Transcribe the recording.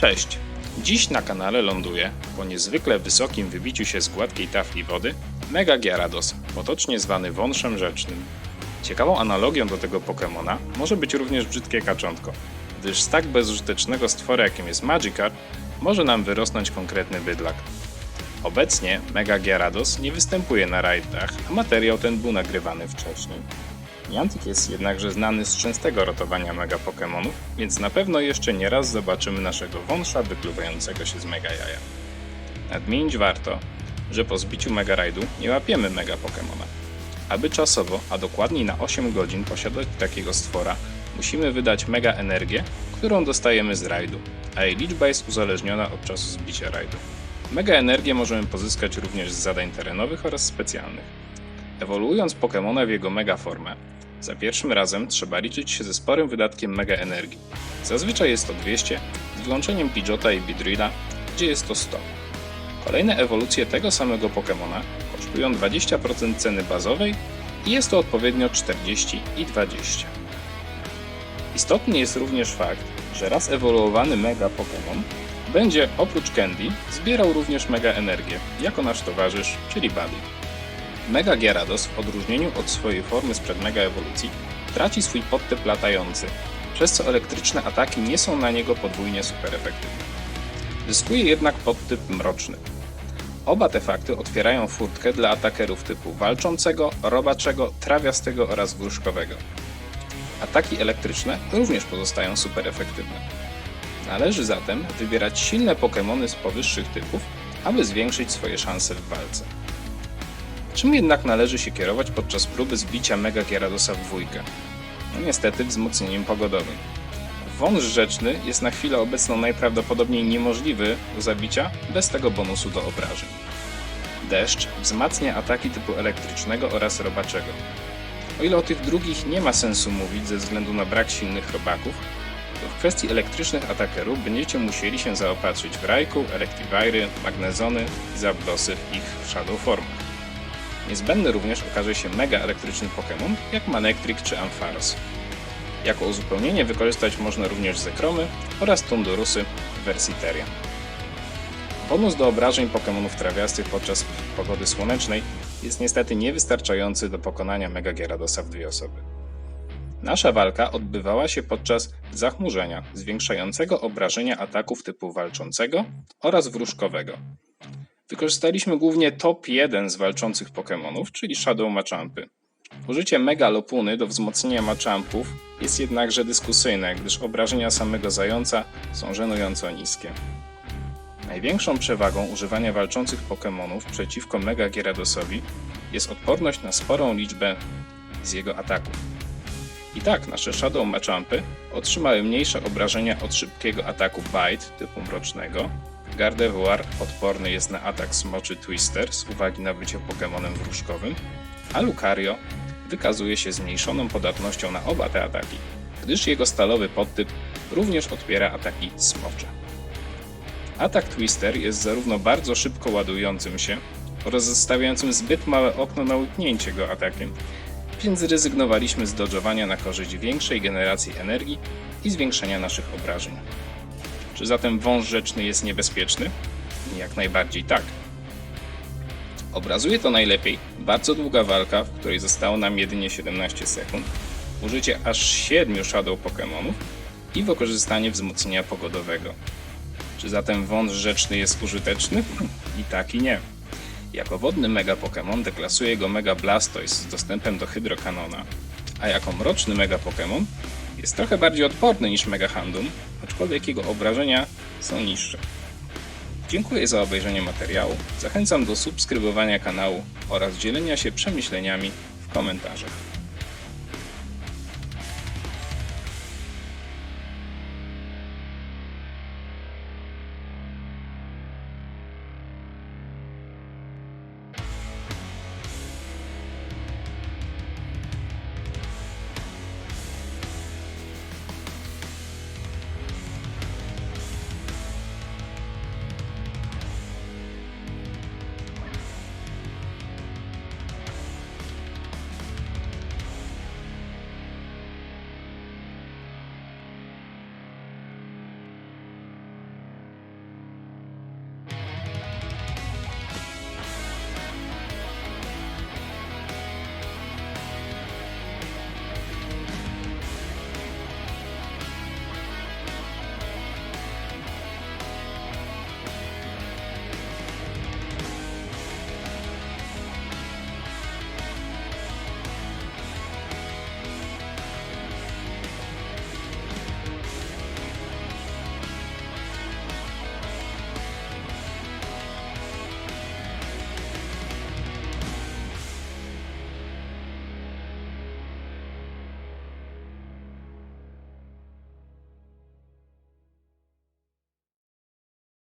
Cześć! Dziś na kanale ląduje, po niezwykle wysokim wybiciu się z gładkiej tafli wody, Mega Gyarados, potocznie zwany wążem rzecznym. Ciekawą analogią do tego Pokemona może być również brzydkie kaczątko, gdyż z tak bezużytecznego stwora jakim jest Magikarp może nam wyrosnąć konkretny bydlak. Obecnie Mega Gyarados nie występuje na rajdach, a materiał ten był nagrywany wcześniej. Niantic jest jednakże znany z częstego rotowania mega Pokémonów, więc na pewno jeszcze nie raz zobaczymy naszego wąsza wykluwającego się z mega jaja. Nadmienić warto, że po zbiciu mega rajdu nie łapiemy mega Pokémona. Aby czasowo, a dokładniej na 8 godzin posiadać takiego stwora, musimy wydać mega energię, którą dostajemy z rajdu, a jej liczba jest uzależniona od czasu zbicia rajdu. Mega energię możemy pozyskać również z zadań terenowych oraz specjalnych. Ewoluując Pokemona w jego mega formę, za pierwszym razem trzeba liczyć się ze sporym wydatkiem mega energii. Zazwyczaj jest to 200, z wyłączeniem Pidgeota i Beedrilla, gdzie jest to 100. Kolejne ewolucje tego samego Pokemona kosztują 20% ceny bazowej i jest to odpowiednio 40 i 20. Istotny jest również fakt, że raz ewoluowany mega Pokémon będzie oprócz Candy zbierał również mega energię, jako nasz towarzysz, czyli Buddy. Mega Gyarados, w odróżnieniu od swojej formy sprzed mega ewolucji, traci swój podtyp latający, przez co elektryczne ataki nie są na niego podwójnie super efektywne. Zyskuje jednak podtyp mroczny. Oba te fakty otwierają furtkę dla atakerów typu walczącego, robaczego, trawiastego oraz wróżkowego. Ataki elektryczne również pozostają super efektywne. Należy zatem wybierać silne Pokémony z powyższych typów, aby zwiększyć swoje szanse w walce. Czym jednak należy się kierować podczas próby zbicia Mega Gyaradosa w dwójkę? No niestety wzmocnieniem pogodowym. Wąż rzeczny jest na chwilę obecną najprawdopodobniej niemożliwy do zabicia bez tego bonusu do obrażeń. Deszcz wzmacnia ataki typu elektrycznego oraz robaczego. O ile o tych drugich nie ma sensu mówić ze względu na brak silnych robaków, to w kwestii elektrycznych atakerów będziecie musieli się zaopatrzyć w Raikou, Electiviry, Magnezony Zapdosy w ich Shadow formach. Niezbędny również okaże się mega elektryczny Pokémon jak Manectric czy Ampharos. Jako uzupełnienie wykorzystać można również Zekromy oraz Tundurusy w wersji Terian. Bonus do obrażeń Pokémonów trawiastych podczas pogody słonecznej jest niestety niewystarczający do pokonania Mega Gyaradosa w dwie osoby. Nasza walka odbywała się podczas zachmurzenia, zwiększającego obrażenia ataków typu walczącego oraz wróżkowego. Wykorzystaliśmy głównie top 1 z walczących Pokémonów, czyli Shadow Machampy. Użycie Mega Lopuny do wzmocnienia Machampów jest jednakże dyskusyjne, gdyż obrażenia samego zająca są żenująco niskie. Największą przewagą używania walczących Pokémonów przeciwko Mega Gyaradosowi jest odporność na sporą liczbę z jego ataków. I tak nasze Shadow Machampy otrzymały mniejsze obrażenia od szybkiego ataku Bite typu mrocznego. Gardevoir odporny jest na atak Smoczy Twister z uwagi na bycie Pokemonem wróżkowym, a Lucario wykazuje się zmniejszoną podatnością na oba te ataki, gdyż jego stalowy podtyp również odpiera ataki smocze. Atak Twister jest zarówno bardzo szybko ładującym się oraz zostawiającym zbyt małe okno na łyknięcie go atakiem, więc zrezygnowaliśmy z dodżowania na korzyść większej generacji energii i zwiększenia naszych obrażeń. Czy zatem wąż rzeczny jest niebezpieczny? Jak najbardziej tak. Obrazuje to najlepiej bardzo długa walka, w której zostało nam jedynie 17 sekund, użycie aż 7 Shadow Pokémonów i wykorzystanie wzmocnienia pogodowego. Czy zatem wąż rzeczny jest użyteczny? I tak i nie. Jako wodny Mega Pokémon deklasuje go Mega Blastoise z dostępem do Hydrokanona, a jako mroczny Mega Pokémon jest trochę bardziej odporny niż Mega Handum, aczkolwiek jego obrażenia są niższe. Dziękuję za obejrzenie materiału, zachęcam do subskrybowania kanału oraz dzielenia się przemyśleniami w komentarzach.